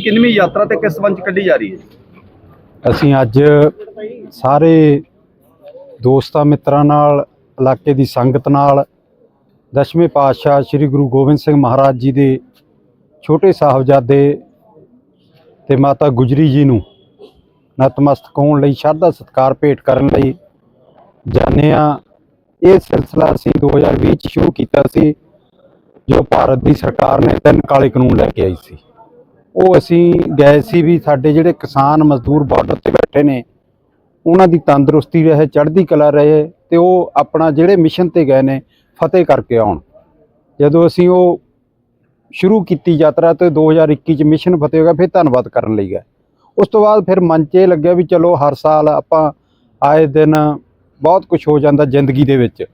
ਕਿੰਨਵੀਂ ਯਾਤਰਾ ਤੇ ਕਿਸ ਸੰਬੰਧ ਚ ਕੱਢੀ ਜਾ ਰਹੀ ਹੈ? ਅਸੀਂ ਅੱਜ ਸਾਰੇ ਦੋਸਤਾਂ ਮਿੱਤਰਾਂ ਨਾਲ, ਇਲਾਕੇ ਦੀ ਸੰਗਤ ਨਾਲ ਦਸ਼ਵੇਂ ਪਾਤਸ਼ਾਹ ਸ੍ਰੀ ਗੁਰੂ ਗੋਬਿੰਦ ਸਿੰਘ ਮਹਾਰਾਜ ਜੀ ਦੇ ਛੋਟੇ ਸਾਹਿਬਜ਼ਾਦੇ ਤੇ ਮਾਤਾ ਗੁਜਰੀ ਜੀ ਨੂੰ ਨਤਮਸਤਕ ਹੋਣ ਲਈ ਸ਼ਰਧਾ ਸਤਿਕਾਰ ਭੇਟ ਕਰਨ ਲਈ ਜਾਂਦੇ ਹਾਂ। ਇਹ ਸਿਲਸਿਲਾ ਅਸੀਂ 2020 ਚ ਸ਼ੁਰੂ ਕੀਤਾ ਸੀ, ਜੋ ਭਾਰਤ ਦੀ ਸਰਕਾਰ ਨੇ ਤਿੰਨ ਕਾਲੇ ਕਾਨੂੰਨ ਲੈ ਕੇ ਆਈ ਸੀ। ਉਹ ਅਸੀਂ ਗਏ ਸੀ ਵੀ ਸਾਡੇ ਜਿਹੜੇ ਕਿਸਾਨ ਮਜ਼ਦੂਰ ਬਾਰਡਰ ਤੇ ਬੈਠੇ ਨੇ, ਉਹਨਾਂ ਦੀ ਤੰਦਰੁਸਤੀ ਰਹੇ, ਚੜ੍ਹਦੀ ਕਲਾ ਰਹੇ ਤੇ ਉਹ ਆਪਣਾ ਜਿਹੜੇ ਮਿਸ਼ਨ ਤੇ ਗਏ ਨੇ, ਫਤਿਹ ਕਰਕੇ ਆਉਣ। ਜਦੋਂ ਅਸੀਂ ਉਹ ਸ਼ੁਰੂ ਕੀਤੀ ਯਾਤਰਾ ਤੇ 2021 ਚ ਮਿਸ਼ਨ ਫਤਿਹ ਹੋ ਗਿਆ, ਫਿਰ ਧੰਨਵਾਦ ਕਰਨ ਲਈ ਗਏ। ਉਸ ਤੋਂ ਬਾਅਦ ਫਿਰ ਮਨ 'ਚ ਇਹ ਲੱਗਿਆ ਵੀ ਚਲੋ ਹਰ ਸਾਲ ਆਪਾਂ ਆਏ ਦਿਨ ਬਹੁਤ ਕੁਝ ਹੋ ਜਾਂਦਾ ਜ਼ਿੰਦਗੀ ਦੇ ਵਿੱਚ।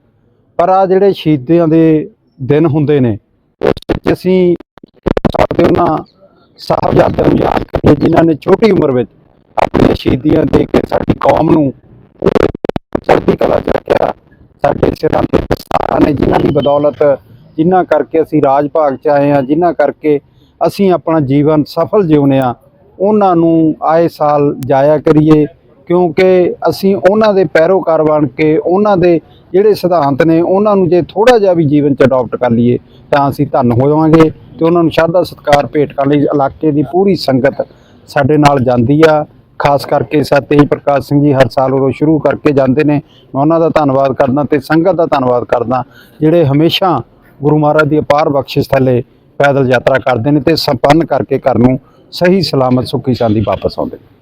ਪਰ ਆ ਜਿਹੜੇ ਸ਼ਹੀਦਾਂ ਦੇ ਦਿਨ ਹੁੰਦੇ ਨੇ, ਉਸ ਵਿੱਚ ਅਸੀਂ ਸਾਡੇ ਉਹਨਾਂ ਸਾਹਿਬਜ਼ਾਦਿਆਂ ਨੂੰ ਯਾਦ ਕਰੀਏ ਜਿਨ੍ਹਾਂ ਨੇ ਛੋਟੀ ਉਮਰ ਵਿੱਚ ਆਪਣੀਆਂ ਸ਼ਹੀਦੀਆਂ ਦੇ ਕੇ ਸਾਡੀ ਕੌਮ ਨੂੰ ਚੜ੍ਹਦੀ ਕਲਾ ਚ ਰੱਖਿਆ। ਸਾਡੇ ਸਿਰਾਂ ਤੇ ਦਸਤਾਰਾਂ ਨੇ ਜਿਨ੍ਹਾਂ ਦੀ ਬਦੌਲਤ, ਜਿਨ੍ਹਾਂ ਕਰਕੇ ਅਸੀਂ ਰਾਜ ਭਾਗ ਚ ਆਏ ਆ ਜਿਨ੍ਹਾਂ ਕਰਕੇ ਅਸੀਂ ਆਪਣਾ ਜੀਵਨ ਸਫਲ ਜਿਉਨੇ ਆ ਉਹਨਾਂ ਨੂੰ ਆਏ ਸਾਲ ਜਾਇਆ ਕਰੀਏ। ਕਿਉਂਕਿ ਅਸੀਂ ਉਹਨਾਂ ਦੇ ਪੈਰੋਕਾਰ ਬਣ ਕੇ ਉਹਨਾਂ ਦੇ ਜਿਹੜੇ ਸਿਧਾਂਤ ਨੇ, ਉਹਨਾਂ ਨੂੰ ਜੇ ਥੋੜਾ ਜਿਹਾ ਵੀ ਜੀਵਨ ਚ ਅਡਾਪਟ ਕਰ ਲਈਏ, ਤਾਂ ਅਸੀਂ ਧੰਨ ਹੋ ਜਾਵਾਂਗੇ ਤੇ ਉਹਨਾਂ ਨੂੰ ਸ਼ਰਧਾ ਸਤਿਕਾਰ ਭੇਟ ਕਰਨ ਲਈ। ਇਲਾਕੇ ਦੀ ਪੂਰੀ ਸੰਗਤ ਸਾਡੇ ਨਾਲ ਜਾਂਦੀ ਆ। ਖਾਸ ਕਰਕੇ ਸਰ ਤੇਜ ਪ੍ਰਕਾਸ਼ ਸਿੰਘ ਜੀ ਹਰ ਸਾਲ ਉਦੋਂ ਸ਼ੁਰੂ ਕਰਕੇ ਜਾਂਦੇ ਨੇ। ਮੈਂ ਉਹਨਾਂ ਦਾ ਧੰਨਵਾਦ ਕਰਦਾ ਤੇ ਸੰਗਤ ਦਾ ਧੰਨਵਾਦ ਕਰਦਾ, ਜਿਹੜੇ ਹਮੇਸ਼ਾ ਗੁਰੂ ਮਹਾਰਾਜ ਦੀ ਅਪਾਰ ਬਖਸ਼ਿਸ਼ ਥੱਲੇ ਪੈਦਲ ਯਾਤਰਾ ਕਰਦੇ ਨੇ ਤੇ ਸੰਪੰਨ ਕਰਕੇ ਘਰ ਨੂੰ ਸਹੀ ਸਲਾਮਤ, ਸੁੱਖੀ ਸ਼ਾਂਤੀ ਵਾਪਸ ਆਉਂਦੇ ਨੇ।